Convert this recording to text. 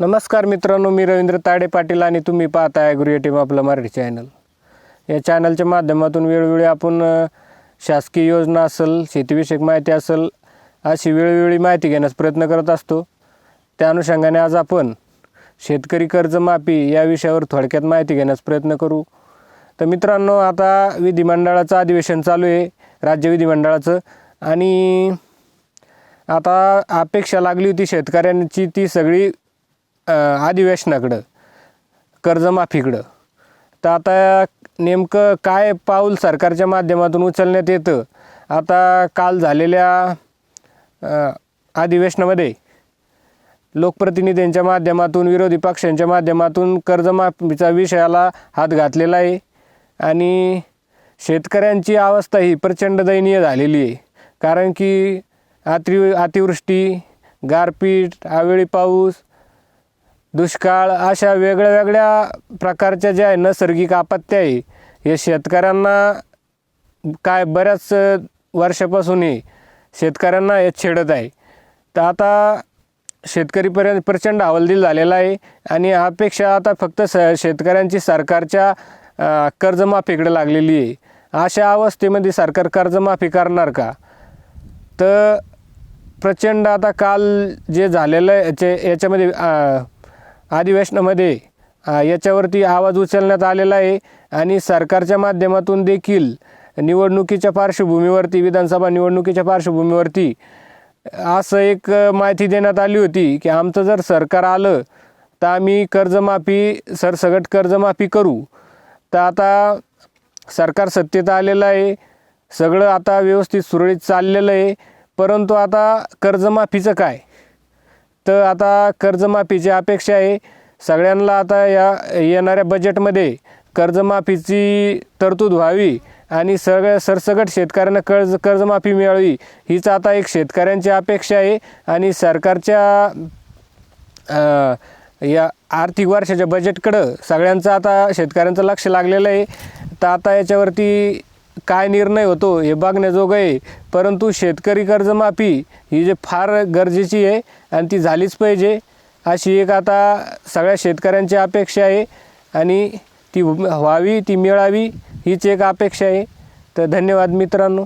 नमस्कार मित्रांनो मी रवींद्र ताडे पाटील आणि तुम्ही पाहता गुरु टीम आपलं मराठी चॅनल या चॅनलच्या माध्यमातून वेळोवेळी आपण शासकीय योजना असेल शेतीविषयक माहिती असेल अशी वेळोवेळी माहिती घेण्यास प्रयत्न करत असतो. त्या अनुषंगाने आज आपण शेतकरी कर्जमाफी या विषयावर थोडक्यात माहिती घेण्यास प्रयत्न करू. तर मित्रांनो आता विधिमंडळाचं अधिवेशन चालू आहे राज्य विधिमंडळाचं. आणि आता अपेक्षा लागली होती शेतकऱ्यांची ती सगळी अधिवेशनाकडं कर्जमाफीकडं. तर आता नेमकं काय पाऊल सरकारच्या माध्यमातून उचलण्यात येतं? आता काल झालेल्या अधिवेशनामध्ये लोकप्रतिनिधींच्या माध्यमातून विरोधी पक्षांच्या माध्यमातून कर्जमाफीचा विषयाला हात घातलेला आहे. आणि शेतकऱ्यांची अवस्था ही प्रचंड दयनीय झालेली आहे. कारण की अति अतिवृष्टी गारपीट अवेळी पाऊस दुष्काळ अशा वेगळ्या वेगळ्या प्रकारच्या ज्या आहे नैसर्गिक आपत्त्या आहे हे शेतकऱ्यांना काय बऱ्याच वर्षापासूनही शेतकऱ्यांना हे छेडत आहे. तर आता शेतकरीपर्यंत प्रचंड हवालदिल झालेला आहे आणि अपेक्षा आता फक्त स शेतकऱ्यांची सरकारच्या कर्जमाफीकडे लागलेली आहे. अशा अवस्थेमध्ये सरकार कर्जमाफी करणार का? तर प्रचंड आता काल जे झालेलं आहे याचे याच्यामध्ये अधिवेशनामध्ये याच्यावरती आवाज उचलण्यात आलेला आहे आणि सरकारच्या माध्यमातून देखील निवडणुकीच्या पार्श्वभूमीवरती विधानसभा निवडणुकीच्या पार्श्वभूमीवरती असं एक माहिती देण्यात आली होती की आमचं जर सरकार आलं तर आम्ही कर्जमाफी सरसगट कर्जमाफी करू. तर आता सरकार सत्तेत आलेलं आहे सगळं आता व्यवस्थित सुरळीत चाललेलं आहे परंतु आता कर्जमाफीचं काय? तर आता कर्जमाफीची अपेक्षा आहे. सगळ्यांना आता या येणाऱ्या बजेटमध्ये कर्जमाफीची तरतूद व्हावी आणि सगळ्या सरसगट शेतकऱ्यांना कर्ज कर्जमाफी मिळावी हीच आता एक शेतकऱ्यांची अपेक्षा आहे. आणि सरकारच्या या आर्थिक वर्षाच्या बजेटकडं सगळ्यांचं आता शेतकऱ्यांचं लक्ष लागलेलं आहे. तर आता याच्यावरती काय निर्णय होतो हे बघण्याजोगं आहे. परंतु शेतकरी कर्जमाफी ही जे फार गरजेची आहे आणि ती झालीच पाहिजे. अशी एक आता सगळ्या शेतकऱ्यांची अपेक्षा आहे आणि ती व्हावी ती मिळावी हीच एक अपेक्षा आहे. तर धन्यवाद मित्रांनो.